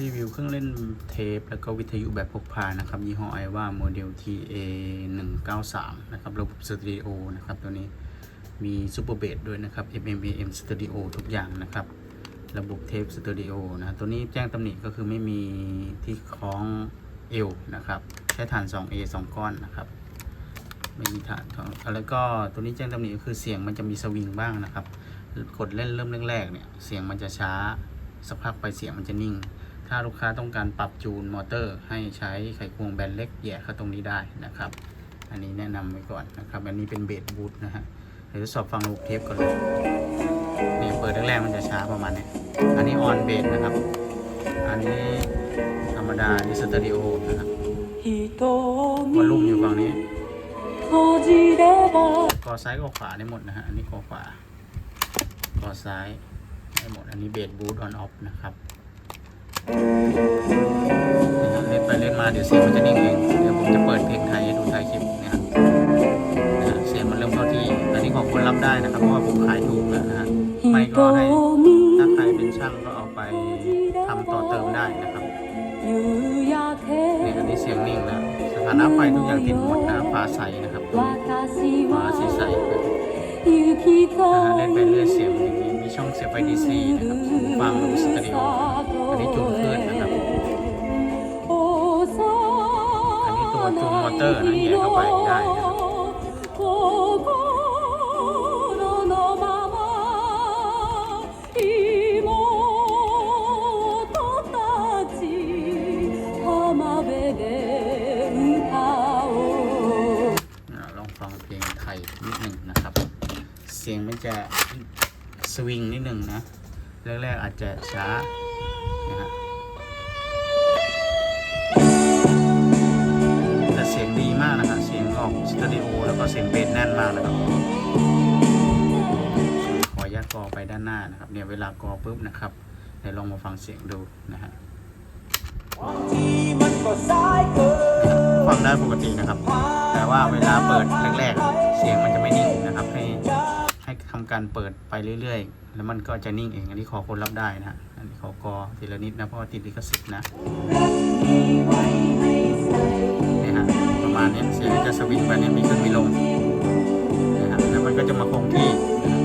รีวิวเครื่องเล่นเทป แล้วก็วิทยุแบบพกพานะครับ ยี่ห้อไอว่าโมเดล TA 1 9 3นะครับ ระบบสตูดิโอนะครับ ตัวนี้มีซูเปอร์เบสด้วยนะครับ FM AM สตูดิโอทุกอย่างนะครับ ระบบเทปสตูดิโอนะตัวนี้แจ้งตำหนิก็คือไม่มีที่คล้องเอวนะครับ ใช้ฐาน 2A 2 ก้อนนะครับ ไม่มีฐานแล้วก็ตัวนี้แจ้งตำหนิก็คือเสียงมันจะมีสวิงบ้างนะครับกดเล่นเริ่มแรกๆเนี่ยเสียงมันจะช้าสักพักไปเสียงมันจะนิ่ง ถ้าลูกค้าต้องการปรับจูนมอเตอร์ ให้ใช้ไขควงแบนเล็กแย่เข้าตรงนี้ได้นะครับ อันนี้แนะนำไว้ก่อนนะครับ อันนี้เป็นเบสบูทนะฮะเดี๋ยวสอบฟังลูกเทปก่อนเลยเนี่ยเปิดแรกๆมันจะช้าประมาณนี้อันนี้ออนเบสนะครับ อันนี้ธรรมดานี่สตูดิโอนะครับวอลลุ่มอยู่ฝั่งนี้กอซ้ายกอขวาได้หมดนะฮะ อันนี้กอขวากอซ้ายได้หมด อันนี้เบสบูทออนออฟนะครับ เล่นไปเล่นมาเดี๋ยวเสียงมันจะนิ่งเองเดี๋ยวผมจะเปิดเพลงไทยให้ดูไทยคลิปนะครับเสียงมันเริ่มเข้าที่อันนี้ของคนรับได้นะครับเพราะว่าผมขายถูกแล้วนะฮะไม่ก็ให้ถ้าใครเป็นช่างก็เอาไปทำต่อเติมได้นะครับเนี่อันนี้เสียงนิ่งแล้วสถานะไฟทุกอย่างติดหมดนะฟ้าใสนะครับฟ้าสีใสเล่นไปเรื่อยเสียงอย่งมีช่องเสียบไฟดีซีนะครับฟังรู้สึก อร์อะไรเงี้ไปได้ลองฟังเพลงไทยนิดหนึ่งนะครับ เสียงมันจะสวิงนิดหนึ่งนะ แรกๆอาจจะช้านะฮะ ตูดิโอแล้วก็เสียงเบสแน่นมากนะครับขออนุญาตกอไปด้านหน้านะครับ เนี่ยเวลากอปุ๊บนะครับเดี๋ยวลองมาฟังเสียงดูนะฮะฟังได้ปกตินะครับ แต่ว่าเวลาเปิดแรกๆ เสียงมันจะไม่นิ่งนะครับ ให้ให้ทำการเปิดไปเรื่อยๆ แล้วมันก็จะนิ่งเอง อันนี้ขอคนรับได้นะฮะอันนี้ขอกอทีละนิดนะเพราะว่าติดลิขสิทธิ์นะ สียงจะสวิงไปเนี่ยมีขึ้นมีลงนะฮะแล้วมันก็จะมาคงที่นะ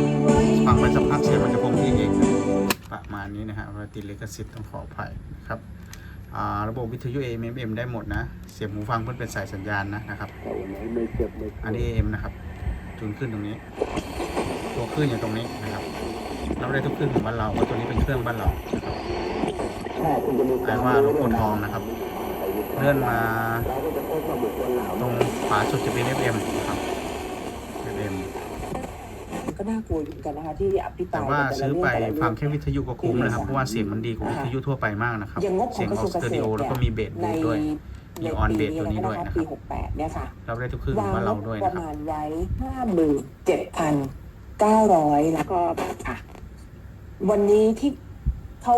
ฟังไปสักพักเสียงมันจะคงที่เองนะประมาณนี้นะฮะเวลาติดลิขสิทธิ์ต้องขออภัยนะครับอ่าระบบวิทยุ AM FM ได้หมดนะ เสียบหูฟังเพื่อเป็นสายสัญญาณนะนะครับอันนี้ AM นะครับจูนขึ้นตรงนี้ ตัวขึ้นอยู่ตรงนี้นะครับรับได้ทุกเครื่องของบ้านเราเพราะตัวนี้เป็นเครื่องบ้านเรานะครับแปลว่าลูกโป่งทองนะครับ เลื่อนมาตรงขวา สุดจะเป็น FM นะครับ FM ก็น่ากลัวอยู่เหมือนกันนะคะที่อภิปรายแต่ว่ากันซื้อไปแต่ละเรื่องฟังแค่วิทยุก็คุ้มนะครับ เพราะว่าเสียงมันดีกว่าวิทยุทั่วไปมากนะครับ อย่างงบขเสีอยงงกระอทอรกวงสเกษตูดิโอตรแล้วก็เนี่ยมีเบสในบูทด้วย มีในออนปีเบสตัวนี้ด้วยนะคปีรับหกแปดเนี่ยค่ะรับได้ทุกเครื่องของบ้านเราด้วยปนะระครับ มาณไว้ห้าหมื่นเจ็ดพันเก้าร้อยแล้วก็อะ วันนี้ที่เขา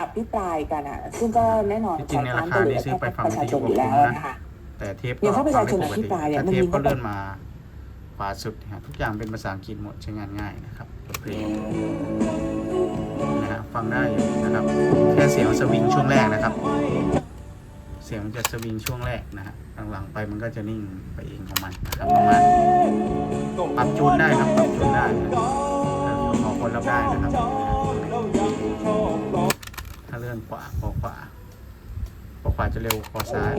อภิปรายกันอะ ซึ่งก็แน่นอนจริงๆในราคานี้ซื้อไปฟังประวิชาทชยุนก็อยู่แล้วคุ้มนะนะคะ แต่เทปอย่าก็งถ้าประฟัชางชไม่นปกอภิติปรายเนี่ยแต่มันเทปมีก็ก็เลื่อนมาขวาสุดนะฮะทุกอย่างเป็นภาษาอังกฤษหมดใช้งานง่ายนะครับเพลงนะฮะฟังได้อยู่นะครับ แค่เสียงสวิงช่วงแรกนะครับ เสียงมันจะสวิงช่วงแรกนะฮะหลังๆไปมันก็จะนิ่งไปเองของมันนะครับประมาณปรับจูนได้ครับปรับจูนได้นะขอคนรับได้นะครับถ้าเลื่อนขวาขอขวา ขวาจะเร็วขอซ้าย